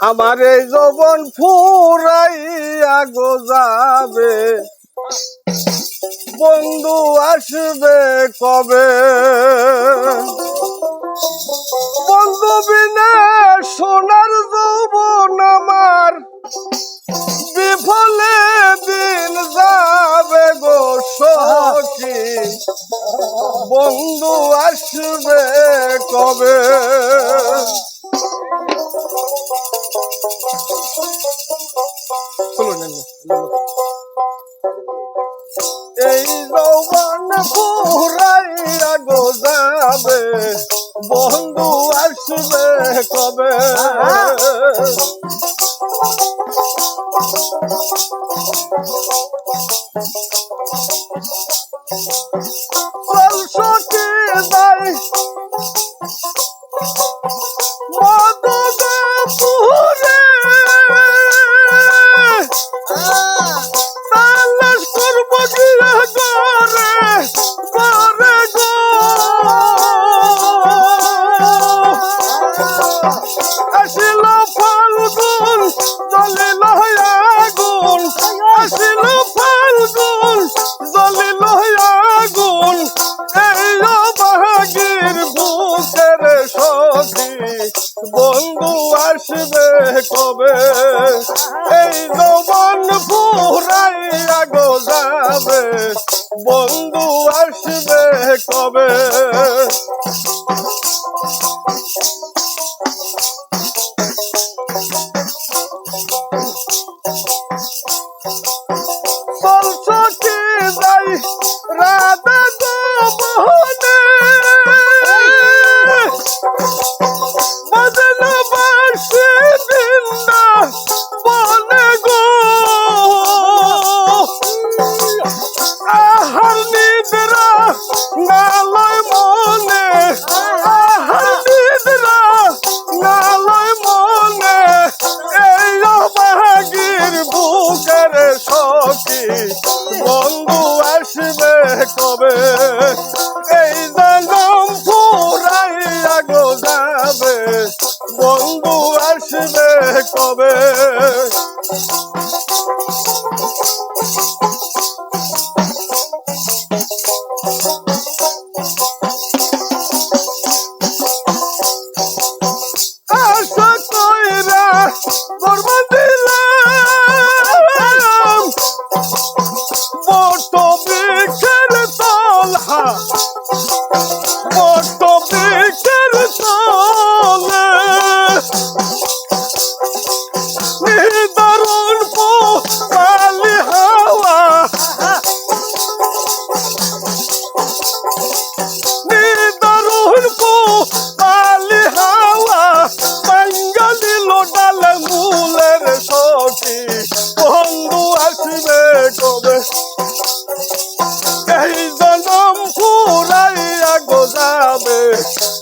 আমার এই যৌবন ফুরাইয়া গো যাবে বন্ধু আসবে কবে? বন্ধু বিনে সোনার যৌবন আমার, বিফলে দিন যাবে গো সখী। বন্ধু আসবে কবে? এই যৌবন পুরাইয়া গো যাবে বন্ধু আসবে কবে? কবে? এই জবান ফুরাইয়া গো যাবে বন্ধু আসবে কবে? সখী বন্ধু আসবে কবে? এই জনম ফুরাইয়া গো যাবে আসবে কবে? বট বৃক্ষের তলহা।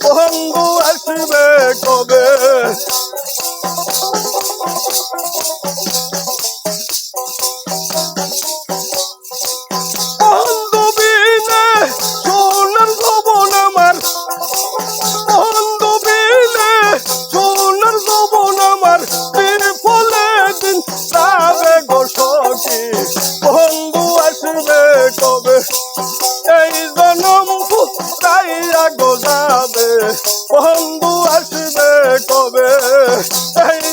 বন্ধু আসবে কবে? এই জনম ফুটাইয়া গো যাবে বন্ধু আসবে কবে? এই